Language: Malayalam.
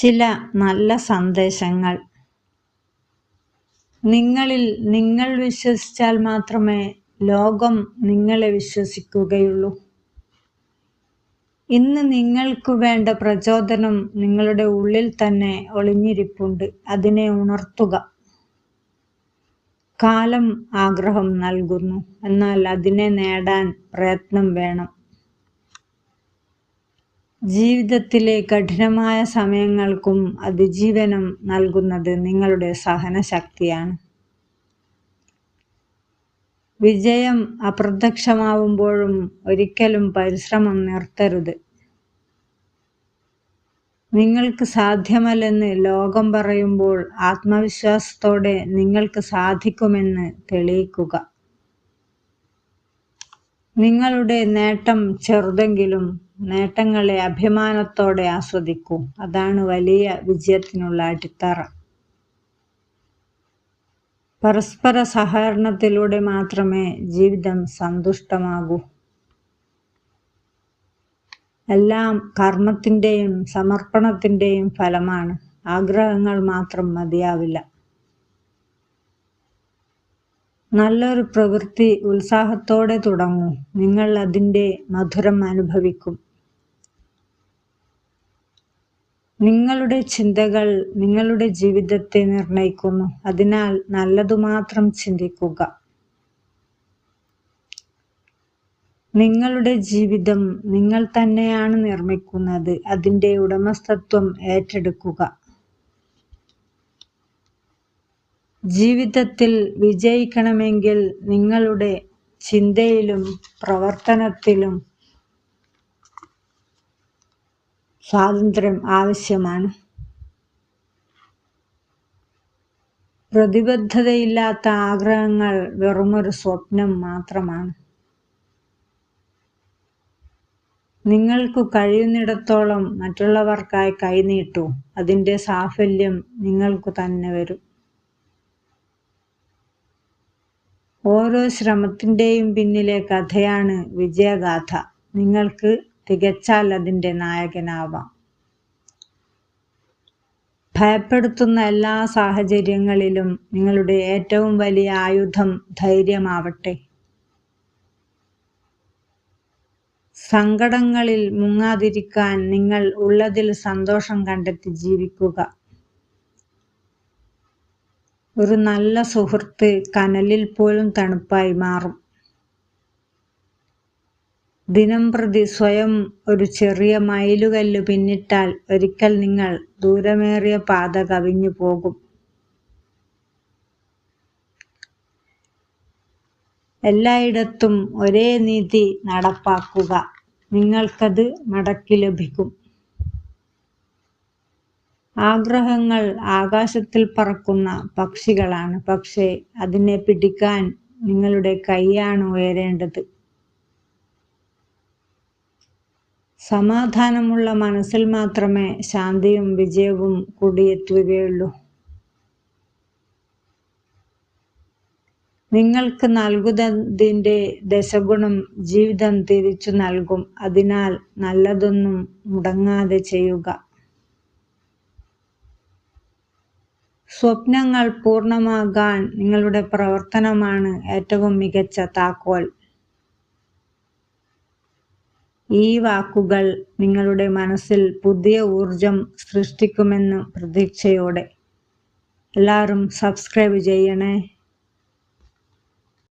ചില നല്ല സന്ദേശങ്ങൾ. നിങ്ങളിൽ നിങ്ങൾ വിശ്വസിച്ചാൽ മാത്രമേ ലോകം നിങ്ങളെ വിശ്വസിക്കുകയുള്ളൂ. ഇന്ന് നിങ്ങൾക്ക് വേണ്ട പ്രചോദനം നിങ്ങളുടെ ഉള്ളിൽ തന്നെ ഒളിഞ്ഞിരിപ്പുണ്ട്. അതിനെ ഉണർത്തുക. കാലം ആഗ്രഹം നൽകുന്നു. എന്നാൽ അതിനെ നേടാൻ പ്രയത്നം വേണം. ജീവിതത്തിലെ കഠിനമായ സമയങ്ങൾക്കും അതിജീവനം നൽകുന്നത് നിങ്ങളുടെ സഹനശക്തിയാണ്. വിജയം അപ്രത്യക്ഷമാവുമ്പോഴും ഒരിക്കലും പരിശ്രമം നിർത്തരുത്. നിങ്ങൾക്ക് സാധ്യമല്ലെന്ന് ലോകം പറയുമ്പോൾ ആത്മവിശ്വാസത്തോടെ നിങ്ങൾക്ക് സാധിക്കുമെന്ന് തെളിയിക്കുക. നിങ്ങളുടെ നേട്ടം ചെറുതെങ്കിലും നേട്ടങ്ങളെ അഭിമാനത്തോടെ ആസ്വദിക്കൂ. അതാണ് വലിയ വിജയത്തിനുള്ള അടിത്തറ. പരസ്പര സഹകരണത്തിലൂടെ മാത്രമേ ജീവിതം സന്തുഷ്ടമാകൂ. എല്ലാം കർമ്മത്തിന്റെയും സമർപ്പണത്തിന്റെയും ഫലമാണ്. ആഗ്രഹങ്ങൾ മാത്രം മതിയാവില്ല. നല്ലൊരു പ്രവൃത്തി ഉത്സാഹത്തോടെ തുടങ്ങൂ. നിങ്ങൾ അതിന്റെ മധുരം അനുഭവിക്കും. നിങ്ങളുടെ ചിന്തകൾ നിങ്ങളുടെ ജീവിതത്തെ നിർണയിക്കുന്നു. അതിനാൽ നല്ലതു മാത്രം ചിന്തിക്കുക. നിങ്ങളുടെ ജീവിതം നിങ്ങൾ തന്നെയാണ് നിർമ്മിക്കുന്നത്. അതിന്റെ ഉടമസ്ഥത്വം ഏറ്റെടുക്കുക. ജീവിതത്തിൽ വിജയിക്കണമെങ്കിൽ നിങ്ങളുടെ ചിന്തയിലും പ്രവർത്തനത്തിലും സ്വാതന്ത്ര്യം ആവശ്യമാണ്. പ്രതിബദ്ധതയില്ലാത്ത ആഗ്രഹങ്ങൾ വെറുമൊരു സ്വപ്നം മാത്രമാണ്. നിങ്ങൾക്ക് കഴിയുന്നിടത്തോളം മറ്റുള്ളവർക്കായി കൈനീട്ടു അതിന്റെ സാഫല്യം നിങ്ങൾക്ക് തന്നെ വരും. ഓരോ ശ്രമത്തിന്റെയും പിന്നിലെ കഥയാണ് വിജയഗാഥ. നിങ്ങൾക്ക് തികച്ചാൽ അതിന്റെ നായകനാവാം. ഭയപ്പെടുത്തുന്ന എല്ലാ സാഹചര്യങ്ങളിലും നിങ്ങളുടെ ഏറ്റവും വലിയ ആയുധം ധൈര്യമാവട്ടെ. സങ്കടങ്ങളിൽ മുങ്ങാതിരിക്കാൻ നിങ്ങൾ ഉള്ളതിൽ സന്തോഷം കണ്ടെത്തി ജീവിക്കുക. ഒരു നല്ല സുഹൃത്ത് കനലിൽ പോലും തണുപ്പായി മാറും. ദിനം പ്രതി സ്വയം ഒരു ചെറിയ മയിലുകല്ല് പിന്നിട്ടാൽ ഒരിക്കൽ നിങ്ങൾ ദൂരമേറിയ പാത കവിഞ്ഞു പോകും. എല്ലായിടത്തും ഒരേ നീതി നടപ്പാക്കുക. നിങ്ങൾക്കത് മടക്കി ലഭിക്കും. ആഗ്രഹങ്ങൾ ആകാശത്തിൽ പറക്കുന്ന പക്ഷികളാണ്. പക്ഷേ അതിനെ പിടിക്കാൻ നിങ്ങളുടെ കൈയാണ് ഉയരേണ്ടത്. സമാധാനമുള്ള മനസ്സിൽ മാത്രമേ ശാന്തിയും വിജയവും കുടിയെത്തുകയുള്ളൂ. നിങ്ങൾക്ക് നൽകുന്നതിന്റെ ദശഗുണം ജീവിതം തിരിച്ചു നൽകും. അതിനാൽ നല്ലതൊന്നും മുടങ്ങാതെ ചെയ്യുക. സ്വപ്നങ്ങൾ പൂർണമാകാൻ നിങ്ങളുടെ പ്രവർത്തനമാണ് ഏറ്റവും മികച്ച താക്കോൽ. ഈ വാക്കുകൾ നിങ്ങളുടെ മനസ്സിൽ പുതിയ ഊർജം സൃഷ്ടിക്കുമെന്ന് പ്രതീക്ഷയോടെ. എല്ലാവരും സബ്സ്ക്രൈബ് ചെയ്യണേ.